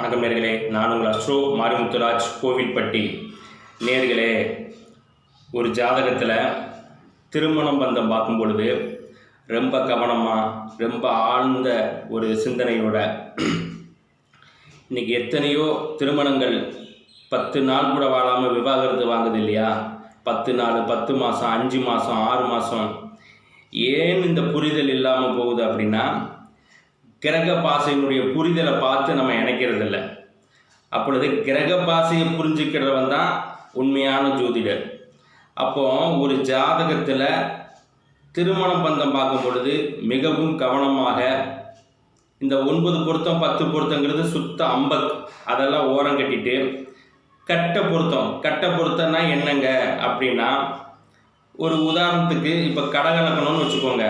வணக்கம் நேர்களே. நான் உங்கள் அஸ்ட்ரோ மாரிமுத்துராஜ் கோவில்பட்டி. நேர்களே ஒரு ஜாதகத்தில் திருமணம் பந்தம் பார்க்கும் பொழுது ரொம்ப கவனமாக ரொம்ப ஆழ்ந்த ஒரு சிந்தனையோட இன்றைக்கி எத்தனையோ திருமணங்கள் பத்து நாள் கூட வாழாமல் விவாகரத்து வாங்குது இல்லையா? பத்து நாள் பத்து மாதம் அஞ்சு மாதம் ஆறு மாதம் ஏன் இந்த புரிதல் இல்லாமல் போகுது அப்படின்னா கிரக பாசையினுடைய புரிதலை பார்த்து நம்ம இணைக்கிறது இல்லை அப்பொழுது கிரக பாசையை புரிஞ்சுக்கிறவன் தான் உண்மையான ஜோதிடர். அப்போ ஒரு ஜாதகத்தில் திருமணம் பந்தம் பார்க்கும் பொழுது மிகவும் கவனமாக இந்த ஒன்பது பொருத்தம் பத்து பொருத்தங்கிறது சுத்த அம்பக் அதெல்லாம் ஓரம் கட்டிட்டு கட்ட பொருத்தம். கட்ட பொருத்தம்னா என்னங்க? அப்படின்னா ஒரு உதாரணத்துக்கு இப்போ கடகலக்கணம்னு வச்சுக்கோங்க.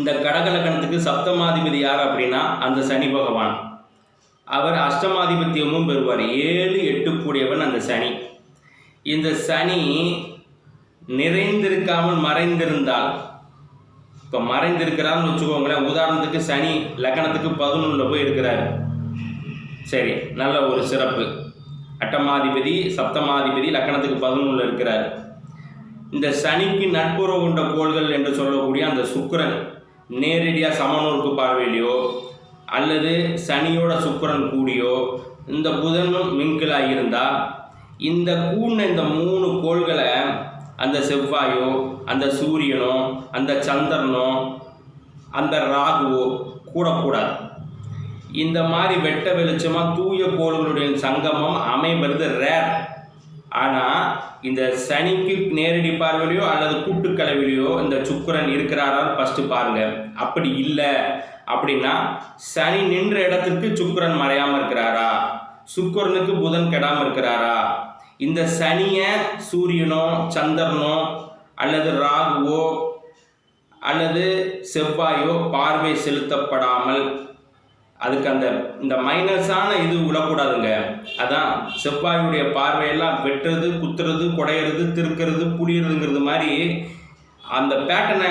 இந்த கடகலக்கணத்துக்கு சப்தமாதிபதி யார் அப்படின்னா அந்த சனி பகவான். அவர் அஷ்டமாதிபத்தியமும் பெறுவார். ஏழு எட்டு கூடியவன் அந்த சனி. இந்த சனி நிறைந்திருக்காமல் மறைந்திருந்தால் இப்போ மறைந்திருக்கிறான்னு வச்சுக்கோங்களேன் உதாரணத்துக்கு சனி லக்கணத்துக்கு பதினொன்றில் போய் இருக்கிறார். சரி நல்ல ஒரு சிறப்பு. அட்டமாதிபதி சப்தமாதிபதி லக்கணத்துக்கு பதினொன்றில் இருக்கிறார். இந்த சனிக்கு நட்புறவு கொண்ட கோள்கள் என்று சொல்லக்கூடிய அந்த சுக்கரன் நேரடியாக சமநூறுக்கு பார்வையிலையோ அல்லது சனியோட சுக்கரன் கூடியோ இந்த புதனும் மிங்கிலாக இருந்தால் இந்த கூடின இந்த மூணு கோள்களை அந்த செவ்வாயோ அந்த சூரியனோ அந்த சந்திரனோ அந்த ராகுவோ கூடக்கூடாது இந்த மாதிரி வெட்ட வெளிச்சமாக தூய கோள்களுடைய சங்கமம் அமைவது ரேர் ஆனால் இந்த சனிக்கு நேரடி பார்வையிலையோ அல்லது கூட்டுக்கலவிலையோ இந்த சுக்கரன் இருக்கிறாரா ஃபஸ்ட்டு பாருங்க. அப்படி இல்லை. அப்படின்னா சனி நின்ற இடத்திற்கு சுக்கரன் மறையாமல் இருக்கிறாரா? சுக்கரனுக்கு புதன் கெடாமல் இருக்கிறாரா? இந்த சனியை சூரியனோ சந்திரனோ அல்லது ராகுவோ அல்லது செவ்வாயோ பார்வை செலுத்தப்படாமல் அதுக்கு அந்த இந்த மைனஸான இது விழக்கூடாதுங்க அதான் செவ்வாயுடைய பார்வையெல்லாம் வெட்டுறது குத்துறது குடையிறது திருக்கிறது புளியறதுங்கிறது மாதிரி அந்த பேட்டனை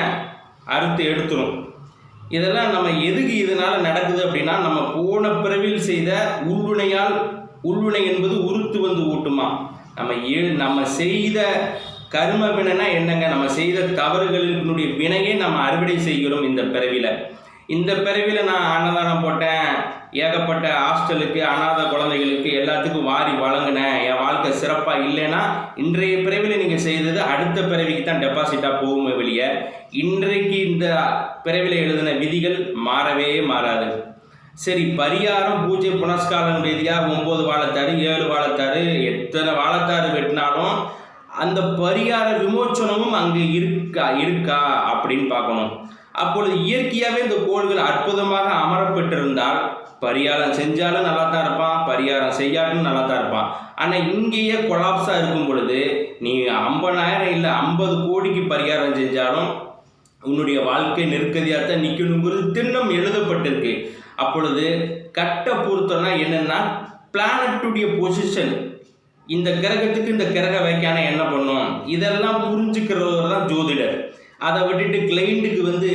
அறுத்து எடுத்துரும். இதெல்லாம் நம்ம எதுக்கு இதனால் நடக்குது அப்படின்னா நம்ம போன பிறவில் செய்த உள்வினையால் உள்வினை என்பது உருத்து வந்து ஊட்டுமா நம்ம ஏ நம்ம செய்த கர்ம வினைனா என்னங்க? நம்ம செய்த தவறுகளினுடைய வினையை நம்ம அறுவடை செய்கிறோம் இந்த பிறவியில் இந்த பிறவியில் நான் அன்னதானம் போட்டேன். ஏகப்பட்ட ஹாஸ்டலுக்கு அனாதை குழந்தைகளுக்கு எல்லாத்துக்கும் வாரி வழங்கினேன். என் வாழ்க்கை சிறப்பாக இல்லைன்னா இன்றைய பிறவியில் நீங்கள் செய்தது அடுத்த பிறவிக்கு தான் டெபாசிட்டாக போகுமே வெளியே. இன்றைக்கு இந்த பிறவியில் எழுதின விதிகள் மாறவே மாறாது. சரி பரிகாரம் பூஜை புனஸ்காரம் ரீதியாக ஒம்பது வாழைத்தாரு ஏழு வாழத்தாரு எத்தனை வாழைத்தாரு வெட்டினாலும் அந்த பரிகார விமோச்சனமும் அங்கே இருக்கா இருக்கா அப்படின்னு பார்க்கணும். அப்பொழுது இயற்கையாகவே இந்த கோள்கள் அற்புதமாக அமரப்பட்டிருந்தால் பரிகாரம் செஞ்சாலும் நல்லா தான் இருப்பான் பரிகாரம் செய்யாட்டும் நல்லா தான் இருப்பான். ஆனால் இங்கேயே கொலாப்ஸாக இருக்கும் பொழுது நீ ஐம்பதாயிரம் இல்லை ஐம்பது கோடிக்கு பரிகாரம் செஞ்சாலும் உன்னுடைய வாழ்க்கை நெருக்கதியாக தான் நிற்கணுங்கிறது திண்ணம் எழுதப்பட்டிருக்கு. அப்பொழுது கட்ட பொருத்தம்னா என்னென்னா பிளானட்டுடைய பொசிஷன் இந்த கிரகத்துக்கு இந்த கிரக வைக்கான என்ன பண்ணும்? இதெல்லாம் புரிஞ்சுக்கிறவர் தான் ஜோதிடர். அதை விட்டுட்டு கிளைண்ட்டுக்கு வந்து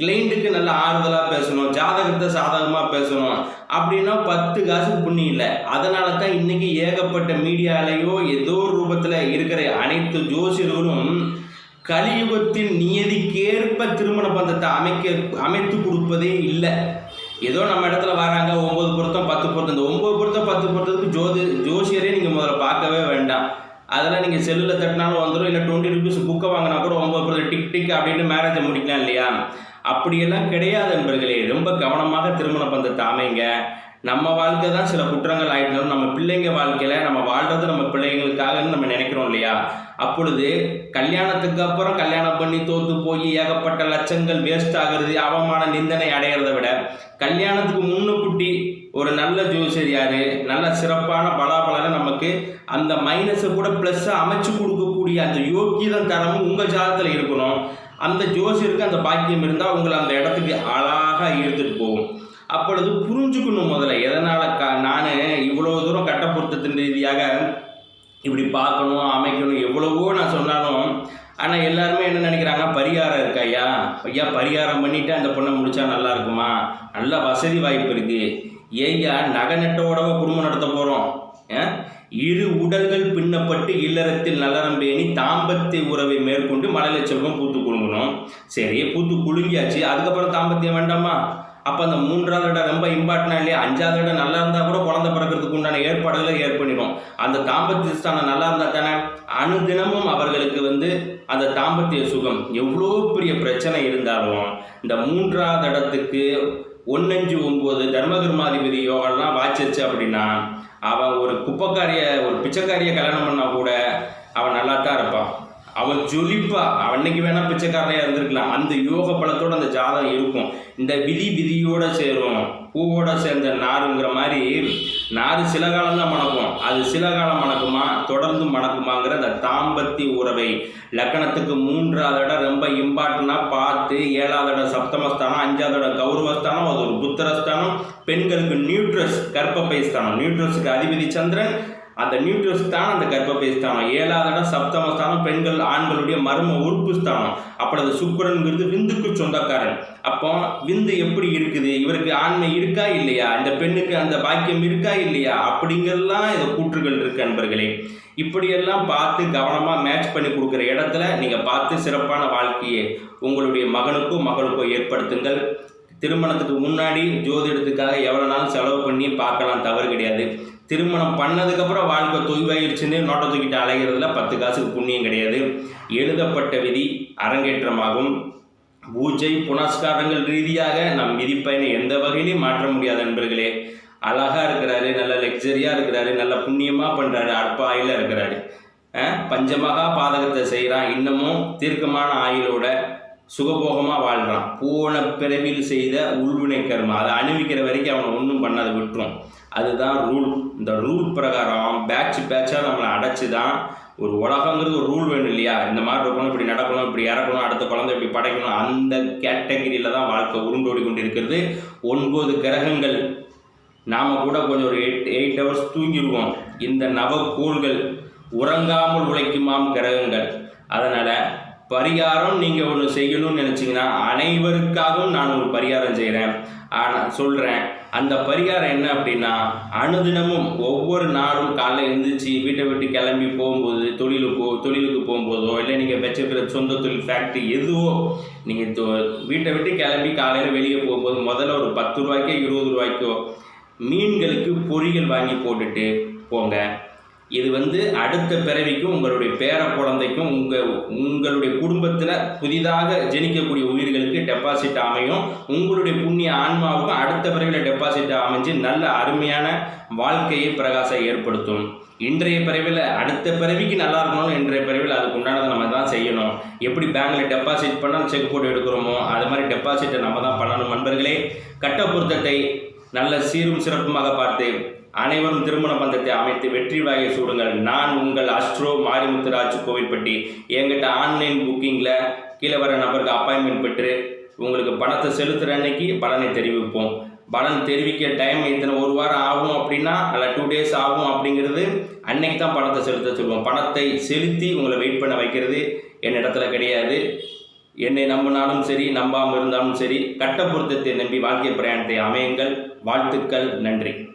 கிளைண்ட்டுக்கு நல்ல ஆறுதலாக பேசணும் ஜாதகத்தை சாதகமாக பேசணும் அப்படின்னா பத்து காசு புண்ணியம் இல்லை. அதனால தான் இன்றைக்கி ஏகப்பட்ட மீடியாலேயோ ஏதோ ஒரு ரூபத்தில் இருக்கிற அனைத்து ஜோசியர்களும் கலியுகத்தின் நியதிக்கேற்ப திருமண பந்தத்தை அமைக்க அமைத்து கொடுப்பதே இல்லை. ஏதோ நம்ம இடத்துல வராங்க ஒம்பது பொருத்தம் பத்து பொருத்தம். இந்த ஒம்பது பொருத்தம் பத்து பொருத்தத்துக்கு ஜோதி ஜோசியரே நீங்கள் முதல்ல பார்க்கவே வேண்டாம். அதெல்லாம் நீங்கள் செல்லில் தட்டினாலும் வந்துடும் இல்லை டுவெண்ட்டி ருபீஸ் புக்கை வாங்கினா கூட ஒம்பது பொருத்தம் டிக் டிக் அப்படின்னு மேரேஜை முடிக்கலாம் இல்லையா? அப்படியெல்லாம் கிடையாது என்பர்களே ரொம்ப கவனமாக திருமண பந்தத்தை அமைங்க. நம்ம வாழ்க்கை தான் சில குற்றங்கள் ஆயிட்டாலும் நம்ம பிள்ளைங்க வாழ்க்கையில் நம்ம வாழ்றது நம்ம பிள்ளைங்களுக்காகன்னு நம்ம நினைக்கிறோம் இல்லையா? அப்பொழுது கல்யாணத்துக்கு அப்புறம் கல்யாணம் பண்ணி தோத்து போய் ஏகப்பட்ட லட்சங்கள் வேஸ்ட் ஆகிறது அவமான நிந்தனை அடையிறத விட கல்யாணத்துக்கு முன்னுக்குட்டி ஒரு நல்ல ஜோசியர் யார்? நல்ல சிறப்பான பலாபலனை நமக்கு அந்த மைனஸை கூட ப்ளஸ்ஸாக அமைச்சு கொடுக்கக்கூடிய அந்த யோக்கியதன் தரமும் உங்கள் ஜாதத்தில் இருக்கணும். அந்த ஜோசியருக்கு அந்த பாக்கியம் இருந்தால் உங்களை அந்த இடத்துக்கு அழகாக இழுத்துட்டு போகும். அப்பொழுது புரிஞ்சுக்கணும் முதல்ல எதனால் க நான் இவ்வளோ தூரம் கட்ட பொருத்தத்தின் ரீதியாக இப்படி பார்க்கணும் அமைக்கணும் எவ்வளவோ நான் சொன்னாலும் ஆனால் எல்லாருமே என்ன நினைக்கிறாங்க? பரிகாரம் இருக்கு ஐயா. ஐயா பரிகாரம் பண்ணிவிட்டு அந்த பொண்ணை முடித்தா நல்லா இருக்குமா? நல்ல வசதி வாய்ப்பு இருக்குது ஏய்யா நகை நட்டோடவா குடும்பம் நடத்த போகிறோம் இரு உடல்கள் பின்னப்பட்டு இல்லறத்தில் நலரம் பேணி தாம்பத்திய உறவை மேற்கொண்டு மலையில செல்வம் பூத்து குலுங்கணும். சரி பூத்து குலுங்கியாச்சு. அதுக்கப்புறம் தாம்பத்தியம் வேண்டாமா? அப்போ அந்த மூன்றாவது இடம் ரொம்ப இம்பார்ட்டனா இல்லையா? அஞ்சாவது இடம் நல்லா இருந்தால் கூட குழந்தை பிறக்கிறதுக்கு உண்டான ஏற்பாடுகளை ஏற்பண்ணிடும் அந்த தாம்பத்திய ஸ்தானம் நல்லா இருந்தால் தானே? அனுதினமும் அவர்களுக்கு வந்து அந்த தாம்பத்திய சுகம் எவ்வளோ பெரிய பிரச்சனை இருந்தாலும் இந்த மூன்றாவது இடத்துக்கு ஒன்னஞ்சு ஒம்பது தர்மகர்மாதிபதி யோகாலாம் வாச்சிருச்சு அப்படின்னா அவன் ஒரு குப்பைக்காரிய ஒரு பிச்சைக்காரிய கல்யாணம் பண்ணால் கூட அவன் நல்லா தான் இருப்பான். அவன் ஜொலிப்பா. அவன்னைக்கு வேணா பிச்சைக்காரனையா இருந்திருக்கலாம். அந்த யோக பலத்தோட அந்த ஜாதகம் இருக்கும். இந்த விதி விதியோட சேரும். பூவோட சேர்ந்த நாருங்கிற மாதிரி நாறு சில காலம் தான் மணக்கும். அது சில காலம் மணக்குமா? தொடர்ந்து மணக்குமாங்கிற அந்த தாம்பத்திய உறவை. லக்கணத்துக்கு மூன்றாவது இடம் ரொம்ப இம்பார்ட்டண்டாக பார்த்து ஏழாவது இடம் சப்தமஸ்தானம் அஞ்சாவது இடம் கௌரவஸ்தானம் அது ஒரு புத்திரஸ்தானம் பெண்களுக்கு நியூட்ரஸ் கர்ப்பப்பை ஸ்தானம். நியூட்ரஸுக்கு அதிபதி சந்திரன் அந்த நியூட்ரஸ் ஸ்தானம் அந்த கர்ப்பப்பை ஸ்தானம். ஏழாவது இடம் சப்தம ஸ்தானம் பெண்கள் ஆண்களுடைய மர்ம உறுப்பு ஸ்தானம். அப்படி அது சுக்கரனுங்கிறது விந்துக்கு சொந்தக்காரன். அப்போ விந்து எப்படி இருக்குது? இவருக்கு ஆண்மை இருக்கா இல்லையா? இந்த பெண்ணுக்கு அந்த பாக்கியம் இருக்கா இல்லையா? அப்படிங்கெல்லாம் இந்த கூற்றுகள் இருக்கு அன்பர்களே. இப்படியெல்லாம் பார்த்து கவனமாக மேட்ச் பண்ணி கொடுக்குற இடத்துல நீங்கள் பார்த்து சிறப்பான வாழ்க்கையை உங்களுடைய மகனுக்கோ மகளுக்கோ ஏற்படுத்துங்கள். திருமணத்துக்கு முன்னாடி ஜோதிடத்துக்காக எவ்வளோ நாள் செலவு பண்ணி பார்க்கலாம் தவறு கிடையாது. திருமணம் பண்ணதுக்கப்புறம் வாழ்க்கை தொய்வாயிருச்சுன்னு நோட்டை தூக்கிட்டு அலைகிறதுல பத்து காசுக்கு புண்ணியம் கிடையாது. எழுதப்பட்ட விதி அரங்கேற்றமாகும். பூஜை புனஸ்காரங்கள் ரீதியாக நம் விதிப்பயனை எந்த வகையிலையும் மாற்ற முடியாத நண்பர்களே. அழகாக இருக்கிறாரு நல்ல லக்ஸரியாக இருக்கிறாரு நல்ல புண்ணியமாக பண்ணுறாரு அற்ப ஆயில இருக்கிறாரு. பஞ்சமகா பாதகத்தை செய்கிறான் இன்னமும் தீர்க்கமான ஆயுளோட சுகபோகமாக வாழ்கிறான் போன பிறவியில் செய்த உள்வினை கர்மம் அதை அணிவிக்கிற வரைக்கும் அவனை ஒன்றும் பண்ணாத விட்டுரும். அதுதான் ரூல் இந்த ரூல் பிரகாரம் பேட்ச் பேட்சாக நம்மளை அடைச்சி தான் ஒரு உலகங்கிறது ஒரு ரூல் வேணும் இல்லையா? இந்த மாதிரி இருக்கணும் இப்படி நடக்கணும் இப்படி இறக்கணும் அடுத்த குழந்தை இப்படி படைக்கணும் அந்த கேட்டகரியில் தான் வாழ்க்கை உருண்டோடி கொண்டு இருக்கிறது ஒன்பது கிரகங்கள். நாம் கூட கொஞ்சம் ஒரு எயிட் எயிட் ஹவர்ஸ் தூங்கிடுவோம் இந்த நவக்கோள்கள் உறங்காமல் உழைக்குமாம் கிரகங்கள். அதனால் பரிகாரம் நீங்கள் ஒன்று செய்யணும்னு நினச்சிங்கன்னா அனைவருக்காகவும் நான் ஒரு பரிகாரம் செய்கிறேன் ஆனால் சொல்கிறேன் அந்த பரிகாரம் என்ன அப்படின்னா அனுதினமும் ஒவ்வொரு நாளும் காலைல எழுந்திரிச்சு வீட்டை விட்டு கிளம்பி போகும்போது தொழிலுக்கோ தொழிலுக்கு போகும்போதோ இல்லை நீங்கள் வச்சிருக்கிற சொந்த தொழில் ஃபேக்ட்ரி எதுவோ நீங்கள் வீட்டை விட்டு கிளம்பி காலையில் வெளியே போகும்போது முதல்ல ஒரு பத்து ரூபாய்க்கோ இருபது ரூபாய்க்கோ மீன்களுக்கு பொரியல் வாங்கி போட்டுட்டு போங்க. இது வந்து அடுத்த பிறவிக்கும் உங்களுடைய பேர குழந்தைக்கும் உங்கள் உங்களுடைய குடும்பத்தில் புதிதாக ஜெனிக்கக்கூடிய உயிர்களுக்கு டெபாசிட் அமையும். உங்களுடைய புண்ணிய ஆன்மாவுக்கும் அடுத்த பிறவியில் டெபாசிட் அமைஞ்சு நல்ல அருமையான வாழ்க்கையை பிரகாச ஏற்படுத்தும். இன்றைய பிறவியில் அடுத்த பிறவிக்கு நல்லா இருக்கணும் இன்றைய பிறவியில் அதுக்கு உண்டானதை நம்ம தான் செய்யணும். எப்படி பேங்கில் டெபாசிட் பண்ணால் செக் போட்டு எடுக்கிறோமோ அது மாதிரி டெபாசிட்டை நம்ம தான் பண்ணணும். நண்பர்களே கட்ட பொருத்தத்தை நல்ல சீரும் சிறப்புமாக பார்த்து அனைவரும் திருமண பந்தத்தை அமைத்து வெற்றி வாயை சூடுங்கள். நான் உங்கள் அஸ்ட்ரோ மாரிமுத்துராஜ் கோவில்பட்டி. என்கிட்ட ஆன்லைன் புக்கிங்கில் கீழே வர நபருக்கு அப்பாயின்மெண்ட் பெற்று உங்களுக்கு பணத்தை செலுத்துகிற அன்னைக்கு பலனை தெரிவிப்போம். பலன் தெரிவிக்க டைம் இத்தனை ஒரு வாரம் ஆகும் அப்படின்னா அல்ல டூ டேஸ் ஆகும் அப்படிங்கிறது அன்னைக்கு தான் பணத்தை செலுத்த சொல்லுவோம் பணத்தை செலுத்தி உங்களை வெயிட் பண்ண வைக்கிறது என்னிடத்துல கிடையாது. என்னை நம்பினாலும் சரி நம்பாமல் இருந்தாலும் சரி கட்ட பொருத்தத்தை நம்பி வாழ்க்கை பிரயாணத்தை அமையுங்கள். வாழ்த்துக்கள் நன்றி.